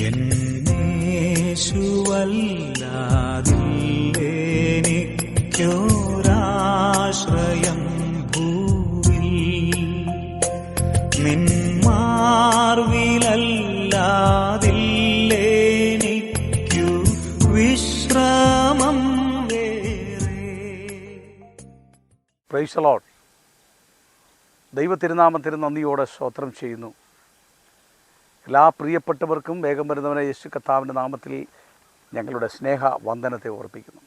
എന്നേശുവല്ലാതില്ലേനിക്കൊരാശ്രയം ഭൂവിൽ നിന്മാർവിലല്ലാതില്ലേനിക്കു വിശ്രമം വേറെ. ദൈവ തിരുനാമത്തിന് നന്ദിയോടെ സ്തോത്രം ചെയ്യുന്നു. എല്ലാ പ്രിയപ്പെട്ടവർക്കും വേഗം വരുന്നവനെ യേശു കർത്താവിന്റെ നാമത്തിൽ ഞങ്ങളുടെ സ്നേഹ വന്ദനത്തെ ഓർപ്പിക്കുന്നു.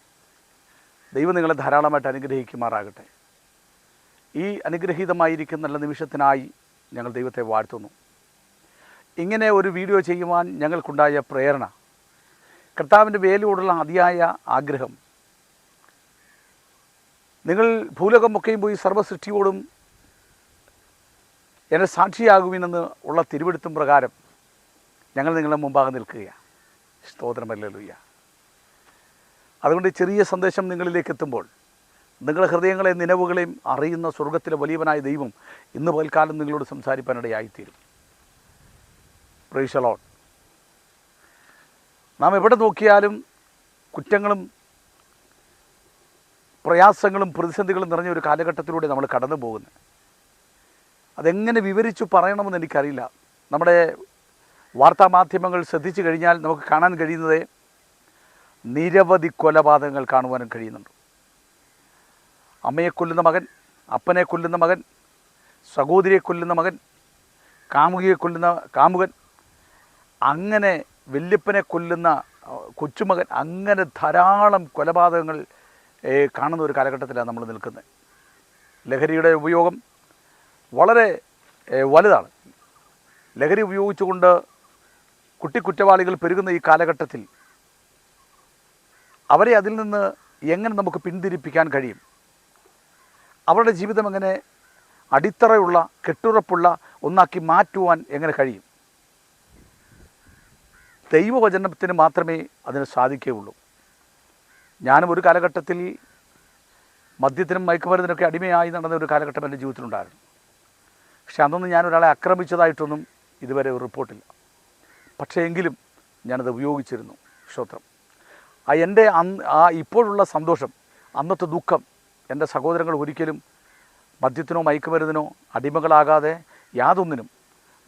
ദൈവം നിങ്ങളെ ധാരാളമായിട്ട് അനുഗ്രഹിക്കുമാറാകട്ടെ. ഈ അനുഗ്രഹീതമായിരിക്കുന്ന നല്ല നിമിഷത്തിനായി ഞങ്ങൾ ദൈവത്തെ വാഴ്ത്തുന്നു. ഇങ്ങനെ ഒരു വീഡിയോ ചെയ്യുവാൻ ഞങ്ങൾക്കുണ്ടായ പ്രേരണ കർത്താവിന്റെ വേലയോടുള്ള അതിയായ ആഗ്രഹം. നിങ്ങൾ ഭൂലോകമൊക്കെയും പോയി സർവസൃഷ്ടിയോടും എന്നെ സാക്ഷിയാകുവിനെന്ന് ഉള്ള തിരുവെടുത്തും പ്രകാരം ഞങ്ങൾ നിങ്ങളുടെ മുമ്പാകെ നിൽക്കുകയാണ് സ്തോത്രമല്ലൂയ്യ അതുകൊണ്ട് ചെറിയ സന്ദേശം നിങ്ങളിലേക്ക് എത്തുമ്പോൾ നിങ്ങളുടെ ഹൃദയങ്ങളെ നിലവുകളെയും അറിയുന്ന സ്വർഗത്തിലെ വലിയവനായ ദൈവം ഇന്ന് പൽക്കാലം നിങ്ങളോട് സംസാരിപ്പാനിടയായിത്തീരും. പ്രീഷലോൺ നാം എവിടെ നോക്കിയാലും കുറ്റങ്ങളും പ്രയാസങ്ങളും പ്രതിസന്ധികളും നിറഞ്ഞ ഒരു കാലഘട്ടത്തിലൂടെ നമ്മൾ കടന്നു പോകുന്നത് അതെങ്ങനെ വിവരിച്ചു പറയണമെന്ന് എനിക്കറിയില്ല. നമ്മുടെ വാർത്താമാധ്യമങ്ങൾ ശ്രദ്ധിച്ചു കഴിഞ്ഞാൽ നമുക്ക് കാണാൻ കഴിയുന്നത് നിരവധി കൊലപാതകങ്ങൾ കാണുവാനും കഴിയുന്നുണ്ട്. അമ്മയെ കൊല്ലുന്ന മകൻ അപ്പനെ കൊല്ലുന്ന മകൻ സഹോദരിയെ കൊല്ലുന്ന മകൻ കാമുകിയെ കൊല്ലുന്ന കാമുകൻ അങ്ങനെ വല്യപ്പനെ കൊല്ലുന്ന കൊച്ചുമകൻ അങ്ങനെ ധാരാളം കൊലപാതകങ്ങൾ കാണുന്ന ഒരു കാലഘട്ടത്തിലാണ് നമ്മൾ നിൽക്കുന്നത്. ലഹരിയുടെ ഉപയോഗം വളരെ വലുതാണ്. ലഹരി ഉപയോഗിച്ചുകൊണ്ട് കുട്ടി കുറ്റവാളികൾ പെരുകുന്ന ഈ കാലഘട്ടത്തിൽ അവരെ അതിൽ നിന്ന് എങ്ങനെ നമുക്ക് പിന്തിരിപ്പിക്കാൻ കഴിയും? അവരുടെ ജീവിതം എങ്ങനെ അടിത്തറയുള്ള കെട്ടുറപ്പുള്ള ഒന്നാക്കി മാറ്റുവാൻ എങ്ങനെ കഴിയും? ദൈവവചനത്തിന് മാത്രമേ അതിന് സാധിക്കുകയുള്ളൂ. ഞാനും ഒരു കാലഘട്ടത്തിൽ മദ്യത്തിനും മയക്കുമരുന്നിനൊക്കെ അടിമയായി നടന്ന ഒരു കാലഘട്ടം എന്റെ ജീവിതത്തിലുണ്ടായിരുന്നു. പക്ഷെ അന്നൊന്നും ഞാൻ ഒരാളെ ആക്രമിച്ചതായിട്ടൊന്നും ഇതുവരെ ഒരു റിപ്പോർട്ടില്ല. പക്ഷേ എങ്കിലും ഞാനത് ഉപയോഗിച്ചിരുന്നു സ്തോത്രം ആ എന്റെ അന്ന് ആ ഇപ്പോഴുള്ള സന്തോഷം അന്നത്തെ ദുഃഖം എന്റെ സഹോദരങ്ങൾ ഒരിക്കലും മദ്യത്തിനോ മയക്കുമരുന്നിനോ അടിമകളാകാതെ യാതൊന്നിനും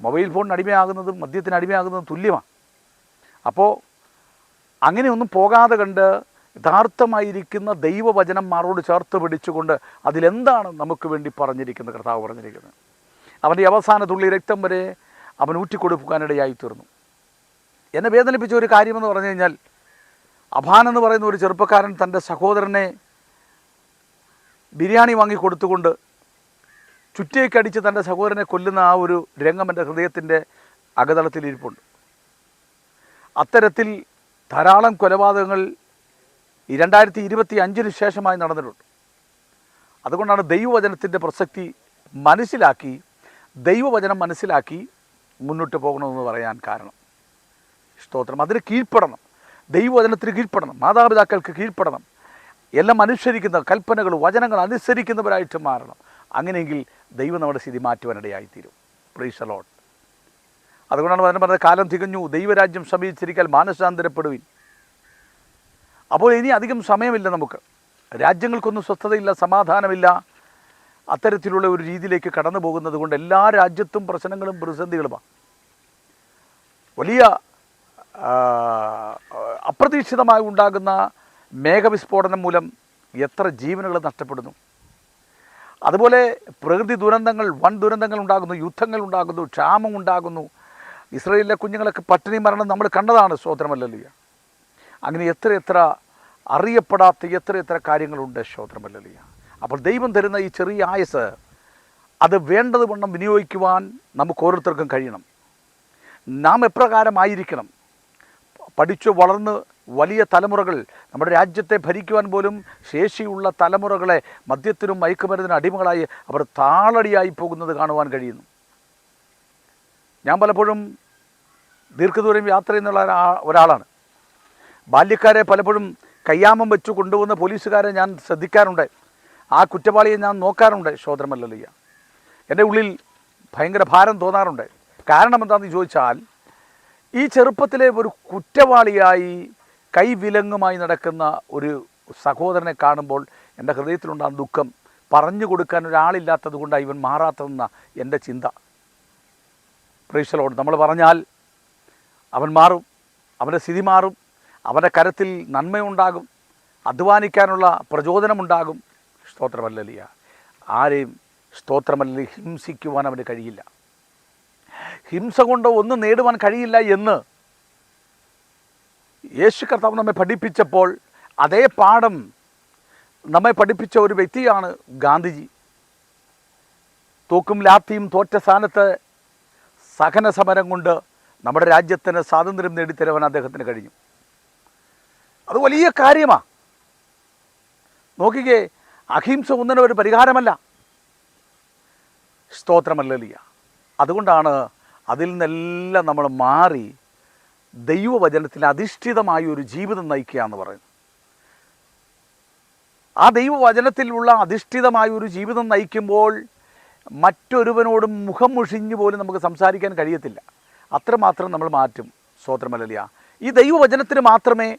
മൊബൈൽ ഫോണിന് അടിമയാകുന്നതും മദ്യത്തിന് അടിമയാകുന്നതും തുല്യമാണ്. അപ്പോൾ അങ്ങനെയൊന്നും പോകാതെ കണ്ട് യഥാർത്ഥമായിരിക്കുന്ന ദൈവവചനം മാറോട് ചേർത്ത് പിടിച്ചുകൊണ്ട് അതിലെന്താണ് നമുക്ക് വേണ്ടി പറഞ്ഞിരിക്കുന്നത്? കർത്താവ് പറഞ്ഞിരിക്കുന്നത്. അവന്റെ അവസാന തുള്ളി രക്തം വരെ അവൻ ഊറ്റിക്കൊടുക്കാനിടയായി തീർന്നു. എന്നെ വേദനിപ്പിച്ച ഒരു കാര്യമെന്ന് പറഞ്ഞു കഴിഞ്ഞാൽ അഭാൻ എന്ന് പറയുന്ന ഒരു ചെറുപ്പക്കാരൻ തന്റെ സഹോദരനെ ബിരിയാണി വാങ്ങി കൊടുത്തുകൊണ്ട് ചുറ്റേക്കടിച്ച് തന്റെ സഹോദരനെ കൊല്ലുന്ന ആ ഒരു രംഗം എന്റെ ഹൃദയത്തിന്റെ അകതളത്തിൽ ഇരിപ്പുണ്ട്. അത്തരത്തിൽ ധാരാളം കൊലപാതകങ്ങൾ ഈ രണ്ടായിരത്തി ഇരുപത്തി അഞ്ചിന് ശേഷമായി നടന്നിട്ടുണ്ട്. അതുകൊണ്ടാണ് ദൈവവചനത്തിന്റെ പ്രസക്തി മനസ്സിലാക്കി ദൈവവചനം മനസ്സിലാക്കി മുന്നോട്ട് പോകണമെന്ന് പറയാൻ കാരണം. സ്തോത്രം. അതിന് കീഴ്പ്പെടണം. ദൈവവചനത്തിന് കീഴ്പ്പെടണം. മാതാപിതാക്കൾക്ക് കീഴ്പ്പെടണം. എല്ലാം അനുസരിക്കുന്ന കൽപ്പനകൾ വചനങ്ങൾ അനുസരിക്കുന്നവരായിട്ട് മാറണം. അങ്ങനെയെങ്കിൽ ദൈവം നമ്മുടെ സ്ഥിതി മാറ്റുവാനിടയായിത്തീരും. പ്രീസ് അലോട്ട് അതുകൊണ്ടാണ് വചനം പറഞ്ഞത് കാലം തികഞ്ഞു ദൈവരാജ്യം സമീപിച്ചിരിക്കാൻ മാനസാന്തരപ്പെടുവിൻ. അപ്പോൾ ഇനി അധികം സമയമില്ല നമുക്ക്. രാജ്യങ്ങൾക്കൊന്നും സ്വസ്ഥതയില്ല സമാധാനമില്ല. അത്തരത്തിലുള്ള ഒരു രീതിയിലേക്ക് കടന്നു പോകുന്നത് കൊണ്ട് എല്ലാ രാജ്യത്തും പ്രശ്നങ്ങളും പ്രതിസന്ധികളുമാണ്. വലിയ അപ്രതീക്ഷിതമായി ഉണ്ടാകുന്ന മേഘവിസ്ഫോടനം മൂലം എത്ര ജീവനുകൾ നഷ്ടപ്പെടുന്നു. അതുപോലെ പ്രകൃതി ദുരന്തങ്ങൾ വൻ ദുരന്തങ്ങൾ ഉണ്ടാകുന്നു യുദ്ധങ്ങൾ ഉണ്ടാകുന്നു ക്ഷാമം ഉണ്ടാകുന്നു. ഇസ്രയേലിലെ കുഞ്ഞുങ്ങളൊക്കെ പട്ടിണി മരണം നമ്മൾ കണ്ടതാണ് സ്തോത്രമല്ലല്ലോ അങ്ങനെ എത്ര എത്ര അറിയപ്പെടാത്ത എത്ര എത്ര കാര്യങ്ങളുണ്ട് സ്തോത്രമല്ലല്ലോ അപ്പോൾ ദൈവം തരുന്ന ഈ ചെറിയ ആയസ് അത് വേണ്ടതുവണ്ണം വിനിയോഗിക്കുവാൻ നമുക്ക് ഓരോരുത്തർക്കും കഴിയണം. നാം എപ്രകാരമായിരിക്കണം പഠിച്ചു വളർന്ന് വലിയ തലമുറകൾ നമ്മുടെ രാജ്യത്തെ ഭരിക്കുവാൻ പോലും ശേഷിയുള്ള തലമുറകളെ മദ്യത്തിനും മയക്കുമരുന്നിനും അടിമകളായി അവർ താളടിയായി പോകുന്നത് കാണുവാൻ കഴിയുന്നു. ഞാൻ പലപ്പോഴും ദീർഘദൂരം യാത്ര ചെയ്യുന്നുള്ള ഒരാളാണ്. ബാല്യക്കാരെ പലപ്പോഴും കയ്യാമം വെച്ച് കൊണ്ടുപോകുന്ന പോലീസുകാരെ ഞാൻ ശ്രദ്ധിക്കാറുണ്ട്. ആ കുറ്റവാളിയെ ഞാൻ നോക്കാറുണ്ട് ശോധനമല്ലല്ലയ്യ. എന്റെ ഉള്ളിൽ ഭയങ്കര ഭാരം തോന്നാറുണ്ട്. കാരണം എന്താണെന്ന് ചോദിച്ചാൽ ഈ ചെറുപ്പത്തിലെ ഒരു കുറ്റവാളിയായി കൈവിലങ്ങുമായി നടക്കുന്ന ഒരു സഹോദരനെ കാണുമ്പോൾ എന്റെ ഹൃദയത്തിലുണ്ടാകുന്ന ദുഃഖം പറഞ്ഞു കൊടുക്കാൻ ഒരാളില്ലാത്തത് കൊണ്ടാണ് ഇവൻ മാറാത്തതെന്ന എന്റെ ചിന്ത. പ്രീക്ഷലോട് നമ്മൾ പറഞ്ഞാൽ അവൻ മാറും അവന്റെ സ്ഥിതി മാറും അവന്റെ കരത്തിൽ നന്മയുണ്ടാകും അധ്വാനിക്കാനുള്ള പ്രചോദനമുണ്ടാകും. സ്തോത്രമല്ലലിയ. ആരെയും സ്തോത്രമല്ലി ഹിംസിക്കുവാൻ അവന് കഴിയില്ല. ഹിംസ കൊണ്ട് ഒന്നും നേടുവാൻ കഴിയില്ല എന്ന് യേശു കർത്താവ് നമ്മെ പഠിപ്പിച്ചപ്പോൾ അതേ പാഠം നമ്മെ പഠിപ്പിച്ച ഒരു വ്യക്തിയാണ് ഗാന്ധിജി. തൂക്കും ലാത്തിയും തോറ്റ സ്ഥാനത്ത് സഹന സമരം കൊണ്ട് നമ്മുടെ രാജ്യത്തിന് സ്വാതന്ത്ര്യം നേടിത്തരുവാൻ അദ്ദേഹത്തിന് കഴിഞ്ഞു. അത് വലിയ കാര്യമാണ് നോക്കിക്കേ അഹിംസ ഒന്നിനും ഒരു പരിഹാരമല്ല സ്തോത്രമല്ലലിയ അതുകൊണ്ടാണ് അതിൽ നിന്നെല്ലാം നമ്മൾ മാറി ദൈവവചനത്തിൽ അധിഷ്ഠിതമായ ഒരു ജീവിതം നയിക്കുക എന്ന് പറയുന്നു. ആ ദൈവവചനത്തിലുള്ള അധിഷ്ഠിതമായ ഒരു ജീവിതം നയിക്കുമ്പോൾ മറ്റൊരുവനോടും മുഖം മുഷിഞ്ഞു പോലും നമുക്ക് സംസാരിക്കാൻ കഴിയത്തില്ല. അത്രമാത്രം നമ്മൾ മാറ്റും സ്വോത്രമല്ലിയ ഈ ദൈവവചനത്തിന് മാത്രമേ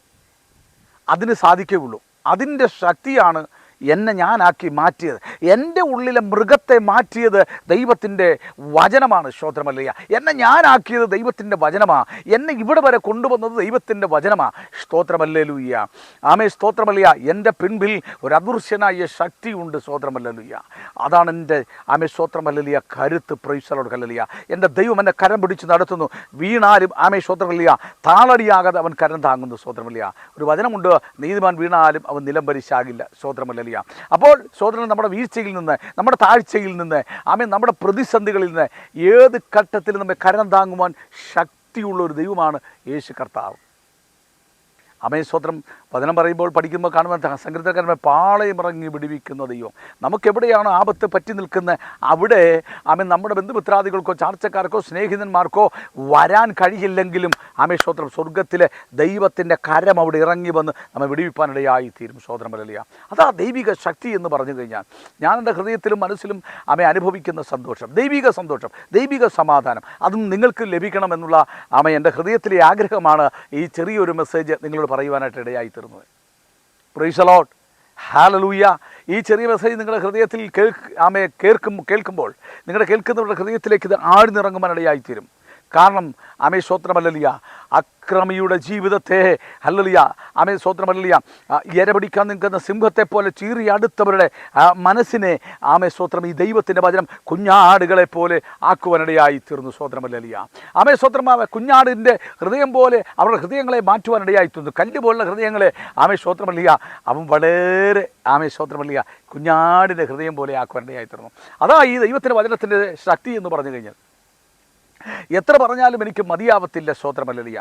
അതിന് സാധിക്കുകയുള്ളൂ. അതിന്റെ ശക്തിയാണ് എന്നെ ഞാനാക്കി മാറ്റിയത്. എന്റെ ഉള്ളിലെ മൃഗത്തെ മാറ്റിയത് ദൈവത്തിന്റെ വചനമാണ് സ്തോത്രമല്ലയ്യ എന്നെ ഞാനാക്കിയത് ദൈവത്തിന്റെ വചനമാണ് എന്നെ ഇവിടെ വരെ കൊണ്ടുവന്നത് ദൈവത്തിന്റെ വചനമാണ് സ്തോത്രമല്ലേലൂയ്യ. ആമേ സ്തോത്രമല്ലയ്യ. എന്റെ പിൻപിൽ ഒരു അദൃശ്യനായ ശക്തിയുണ്ട് സ്തോത്രമല്ലൂയ്യ അതാണ് എന്റെ ആമേ സ്തോത്രമല്ലലിയ കരുത്ത് പ്രൈസലോട് കല്ലലിയ എന്റെ ദൈവം എന്നെ കരം പിടിച്ച് നടത്തുന്നു. വീണാലും ആമേ സ്തോത്രമല്ലിയ താളടിയാകാതെ അവൻ കരം താങ്ങുന്നു സ്തോത്രമല്ലിയ ഒരു വചനമുണ്ട് നീതിമാൻ വീണാലും അവൻ നിലംപരിശാകില്ല സ്തോത്രമല്ലലിയ അപ്പോൾ സോദരൻ നമ്മുടെ വീഴ്ചയിൽ നിന്ന് നമ്മുടെ താഴ്ചയിൽ നിന്ന് ആമേ നമ്മുടെ പ്രതിസന്ധികളിൽ നിന്ന് ഏത് ഘട്ടത്തിൽ നമ്മെ കരണം താങ്ങുവാൻ ശക്തിയുള്ള ഒരു ദൈവമാണ് യേശു കർത്താവ്. അമേ സ്വത്രം വചനം പറയുമ്പോൾ പഠിക്കുമ്പോൾ കാണുമ്പോൾ സംഗീതക്കാരനെ പാളയമിറങ്ങി വിടുവിക്കുന്ന ദൈവം. നമുക്കെവിടെയാണ് ആപത്ത് പറ്റി നിൽക്കുന്നത്? അവിടെ ആമേ നമ്മുടെ ബന്ധുമിത്രാദികൾക്കോ ചാർച്ചക്കാർക്കോ സ്നേഹിതന്മാർക്കോ വരാൻ കഴിയില്ലെങ്കിലും ആമേ സ്വോത്രം സ്വർഗത്തിലെ ദൈവത്തിന്റെ കരം അവിടെ ഇറങ്ങി വന്ന് നമ്മെ വിടുവിപ്പാനിടയായി തീരും സ്വോത്രം വരലിയ അതാ ദൈവിക ശക്തി എന്ന് പറഞ്ഞു കഴിഞ്ഞാൽ ഞാൻ എന്റെ ഹൃദയത്തിലും മനസ്സിലും ആമേ അനുഭവിക്കുന്ന സന്തോഷം ദൈവിക സന്തോഷം ദൈവിക സമാധാനം. അതും നിങ്ങൾക്ക് ലഭിക്കണമെന്നുള്ള ആമ എന്റെ ഹൃദയത്തിലെ ആഗ്രഹമാണ് ഈ ചെറിയൊരു മെസ്സേജ് നിങ്ങളോട് പറയുവാനായിട്ട് ഇടയായി തീർന്നത് പ്രൈസലോട്ട് ഹാലലൂയ ഈ ചെറിയ മെസ്സേജ് നിങ്ങളുടെ ഹൃദയത്തിൽ കേൾക്ക് ആമയെ കേൾക്കും കേൾക്കുമ്പോൾ നിങ്ങളുടെ കേൾക്കുന്നവരുടെ ഹൃദയത്തിലേക്ക് ഇത് ആഴ്ന്നിറങ്ങുവാനിടയായിത്തീരും. കാരണം അമേ സ്വത്രമല്ലലിയ അക്രമിയുടെ ജീവിതത്തെ അല്ലലിയ. അമേ സ്വത്രമല്ലലിയ എരപിടിക്കാൻ നിൽക്കുന്ന സിംഹത്തെ പോലെ ചീറി അടുത്തവരുടെ മനസ്സിനെ ആമേ സ്വത്രം ഈ ദൈവത്തിന്റെ വചനം കുഞ്ഞാടുകളെ പോലെ ആക്കുവാനിടയായി തീർന്നു സ്വത്രമല്ലലിയ ആമേ സ്വത്രമാവ കുഞ്ഞാടിന്റെ ഹൃദയം പോലെ അവരുടെ ഹൃദയങ്ങളെ മാറ്റുവാനിടയായി തീർന്നു. കല്ല് പോലുള്ള ഹൃദയങ്ങളെ ആമേ സ്വത്രമല്ലിയ അവൻ വളരെ ആമേ സ്വത്രമല്ലിയ കുഞ്ഞാടിന്റെ ഹൃദയം പോലെ ആക്കുവാനിടയായി തീർന്നു. അതാ ഈ ദൈവത്തിന്റെ വചനത്തിന്റെ ശക്തി എന്ന് പറഞ്ഞു കഴിഞ്ഞാൽ. എത്ര പറഞ്ഞാലും എനിക്ക് മതിയാവത്തില്ല ശ്രോത്രമല്ലിയ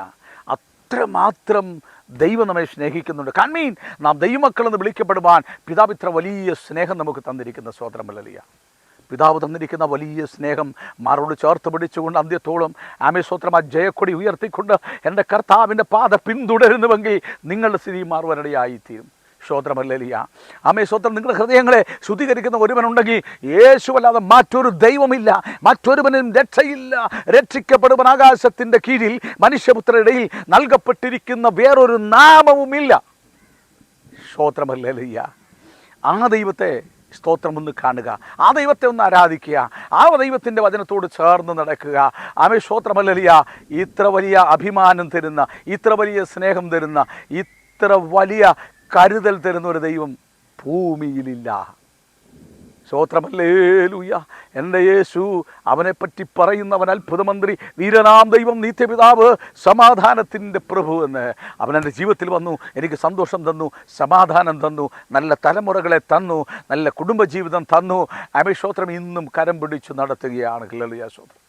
അത്രമാത്രം ദൈവം നമ്മെ സ്നേഹിക്കുന്നുണ്ട്. കൺമീൻ നാം ദൈവമക്കളെന്ന് വിളിക്കപ്പെടുവാൻ പിതാവ് ഇത്ര വലിയ സ്നേഹം നമുക്ക് തന്നിരിക്കുന്ന സ്തോത്രമല്ലലിയ പിതാവ് തന്നിരിക്കുന്ന വലിയ സ്നേഹം മാറോട് ചേർത്ത് പിടിച്ചുകൊണ്ട് അന്ത്യത്തോളം ആമേ സ്വത്രം ആ ജയക്കൊടി ഉയർത്തിക്കൊണ്ട് എന്റെ കർത്താവിന്റെ പാത പിന്തുടരുന്നുവെങ്കിൽ നിങ്ങളുടെ സ്ഥിതി മാറുവാനിടയായിത്തീരും. ശ്രോത്രമല്ലിയ അമ്മേ സ്തോത്രം നിങ്ങളുടെ ഹൃദയങ്ങളെ ശുദ്ധീകരിക്കുന്ന ഒരുവനുണ്ടെങ്കിൽ യേശുവല്ലാതെ മറ്റൊരു ദൈവമില്ല മറ്റൊരുവനും രക്ഷയില്ല. രക്ഷിക്കപ്പെടുവൻ ആകാശത്തിന്റെ കീഴിൽ മനുഷ്യപുത്രയുടെ നൽകപ്പെട്ടിരിക്കുന്ന വേറൊരു നാമവുമില്ല. സ്തോത്രമല്ലേലിയ ആ ദൈവത്തെ സ്തോത്രം ഒന്ന് കാണുക. ആ ദൈവത്തെ ഒന്ന് ആരാധിക്കുക. ആ ദൈവത്തിന്റെ വചനത്തോട് ചേർന്ന് നടക്കുക. ആമേ ശ്രോത്രമല്ലിയ ഇത്ര വലിയ അഭിമാനം തരുന്ന ഇത്ര വലിയ സ്നേഹം തരുന്ന ഇത്ര വലിയ കരുതൽ തരുന്ന ഒരു ദൈവം ഭൂമിയിലില്ല. സ്തോത്രമല്ലേലൂയ എന്റെ യേശു അവനെപ്പറ്റി പറയുന്നവൻ അത്ഭുതമന്ത്രി വീരനാം ദൈവം നിത്യപിതാവ് സമാധാനത്തിന്റെ പ്രഭു എന്ന്. അവൻ എന്റെ ജീവിതത്തിൽ വന്നു എനിക്ക് സന്തോഷം തന്നു സമാധാനം തന്നു നല്ല തലമുറകളെ തന്നു നല്ല കുടുംബജീവിതം തന്നു. അമേശ്രോത്രം ഇന്നും കരം പിടിച്ചു നടത്തുകയാണ്. ലളിയ സ്തോത്രം.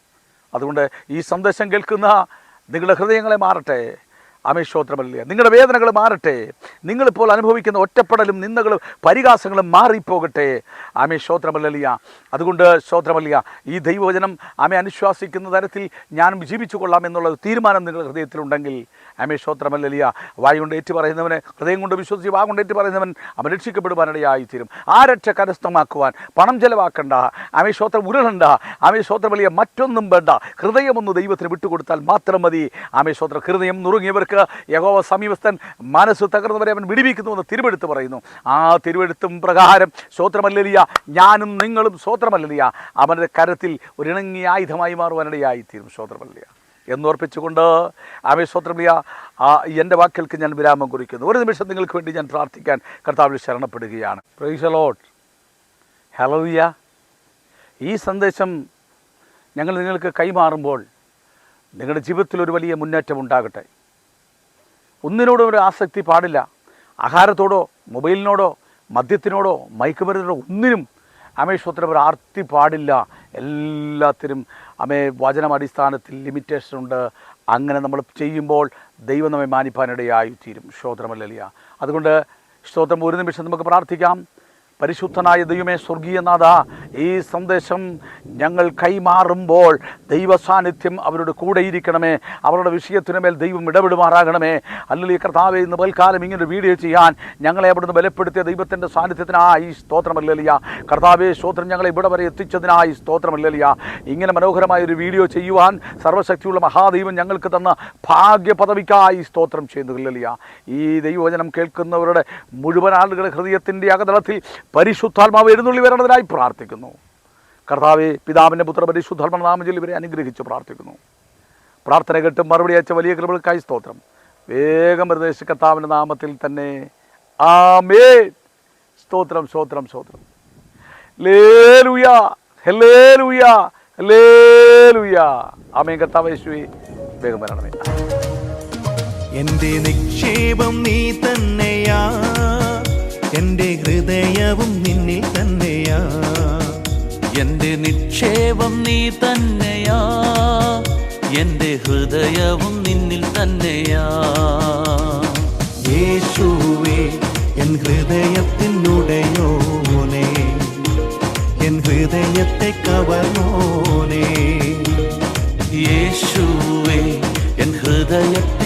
അതുകൊണ്ട് ഈ സന്ദേശം കേൾക്കുന്ന നിങ്ങളുടെ ഹൃദയങ്ങളെ മാറട്ടെ. അമേശ്വത്രമല്ല നിങ്ങളുടെ വേദനകൾ മാറട്ടെ. നിങ്ങളിപ്പോൾ അനുഭവിക്കുന്ന ഒറ്റപ്പെടലും നിന്ദകളും പരിഹാസങ്ങളും മാറിപ്പോകട്ടെ. ആമേ ശ്രോത്രമല്ലിയ അതുകൊണ്ട് ശ്രോത്രമല്ലിയ ഈ ദൈവവചനം ആമെ അനുശ്വാസിക്കുന്ന തരത്തിൽ ഞാനും ജീവിച്ചു കൊള്ളാം എന്നുള്ള തീരുമാനം നിങ്ങളുടെ ഹൃദയത്തിലുണ്ടെങ്കിൽ ആമേ ശ്രോത്രമല്ലിയ വായ കൊണ്ട് ഏറ്റു പറയുന്നവനെ ഹൃദയം കൊണ്ട് വിശ്വസിച്ച് വാ കൊണ്ട് ഏറ്റു പറയുന്നവൻ അവൻ രക്ഷിക്കപ്പെടുവാനിടയായി തീരും ആ രക്ഷ കരസ്ഥമാക്കുവാൻ പണം ചെലവാക്കണ്ട. ആമേ ശ്രോത്രം ഉരുളണ്ട. ആമേ ശ്രോത്രമല്ലിയ മറ്റൊന്നും വേണ്ട. ഹൃദയമൊന്ന് ദൈവത്തിന് വിട്ടുകൊടുത്താൽ മാത്രം മതി. ആമേ ശ്രോത്ര ഹൃദയം നുറുങ്ങിയവർക്ക് യഹോവ സമീപസ്ഥൻ മനസ്സ് തകർന്നവരെ അവൻ വിടിവിക്കുന്നുവെന്ന് തിരുവെടുത്ത് പറയുന്നു. ആ തിരുവെടുത്തും പ്രകാരം സ്വോത്രമല്ലലിയ ഞാനും നിങ്ങളും സ്വോത്രമല്ലലിയ അവന്റെ കരത്തിൽ ഒരു ഇണങ്ങിയ ആയുധമായി മാറുവാനിടയായി തീരും ശ്രോത്രമല്ലലിയ എന്നോർപ്പിച്ചുകൊണ്ട് ആമേ ആ എന്റെ വാക്കുകൾക്ക് ഞാൻ വിരാമം കുറിക്കുന്നു. ഒരു നിമിഷം നിങ്ങൾക്ക് വേണ്ടി ഞാൻ പ്രാർത്ഥിക്കാൻ കർത്താവിൽ ശരണപ്പെടുകയാണ്. പ്രൈസലോട്ട് ഹലോയ ഈ സന്ദേശം ഞങ്ങൾ നിങ്ങൾക്ക് കൈമാറുമ്പോൾ നിങ്ങളുടെ ജീവിതത്തിൽ ഒരു വലിയ മുന്നേറ്റം ഉണ്ടാകട്ടെ. ഒന്നിനോടും ഒരു ആസക്തി പാടില്ല. ആഹാരത്തോടോ മൊബൈലിനോടോ മദ്യത്തിനോടോ മയക്കുമരുന്നിനോടോ ഒന്നിനും അമേശ്വത്ര ഒരു ആർത്തി പാടില്ല. എല്ലാത്തിനും അമേ വചനം അടിസ്ഥാനത്തിൽ ലിമിറ്റേഷൻ ഉണ്ട്. അങ്ങനെ നമ്മൾ ചെയ്യുമ്പോൾ ദൈവം നമ്മെ മാനിപ്പാനിടയായി തീരും. ശ്രോത്രമല്ലിയ അതുകൊണ്ട് സ്തോത്രം ഒരു നിമിഷം നമുക്ക് പ്രാർത്ഥിക്കാം. പരിശുദ്ധനായ ദൈവമേ സ്വർഗീയനാഥ ഈ സന്ദേശം ഞങ്ങൾ കൈമാറുമ്പോൾ ദൈവ സാന്നിധ്യം അവരുടെ കൂടെ ഇരിക്കണമേ അവരുടെ വിഷയത്തിനുമേൽ ദൈവം ഇടപെടുമാറാകണമേ. അല്ലെങ്കിൽ കർത്താവെ ഇന്ന് പൽക്കാലം ഇങ്ങനെ വീഡിയോ ചെയ്യാൻ ഞങ്ങളെ അവിടുന്ന് ബലപ്പെടുത്തിയ ദൈവത്തിന്റെ സാന്നിധ്യത്തിനായി സ്തോത്രമല്ലലിയ കർത്താവെ സ്തോത്രം ഞങ്ങളെ ഇവിടെ വരെ എത്തിച്ചതിനായി സ്തോത്രമല്ലലിയ ഇങ്ങനെ മനോഹരമായ ഒരു വീഡിയോ ചെയ്യുവാൻ സർവശക്തിയുള്ള മഹാദൈവം ഞങ്ങൾക്ക് തന്ന ഭാഗ്യ പദവിക്കായി സ്തോത്രം ചെയ്യുന്നില്ല ഈ ദൈവവചനം കേൾക്കുന്നവരുടെ മുഴുവൻ ആളുകളുടെ ഹൃദയത്തിന്റെ അകതളത്തിൽ പരിശുദ്ധാത്മാവ് എഴുന്നള്ളി വരണതിനായി പ്രാർത്ഥിക്കുന്നു. കർത്താവ് പിതാവിന്റെ പുത്ര പരിശുദ്ധാത്മ നാമത്തിൽ ഇവരെ അനുഗ്രഹിച്ച് പ്രാർത്ഥിക്കുന്നു. പ്രാർത്ഥന കേട്ട് മറുപടി അയച്ച വലിയ കൃപകൾക്കായി സ്തോത്രം. വേഗം പ്രദേശ കർത്താവിന്റെ നാമത്തിൽ തന്നെ ആമേ സ്തോത്രം സ്തോത്രം സ്തോത്രം. ലേലുയ ഹെല്ലേലുയ ഹെല്ലേലുയ. വേഗം വരണമേ. എന്റെ നിക്ഷേപം നീ തന്നെയാ. എന്റെ ഹൃദയവും നിന്നിൽ തന്നെയാ. എന്റെ നിക്ഷേപം നീ തന്നെയാ. എന്റെ ഹൃദയവും നിന്നിൽ തന്നെയാ. യേശുവേ എൻ ഹൃദയത്തിനുടയോനെ എൻ ഹൃദയത്തെ കവർന്നോനെ യേശുവേ എൻ ഹൃദയത്തെ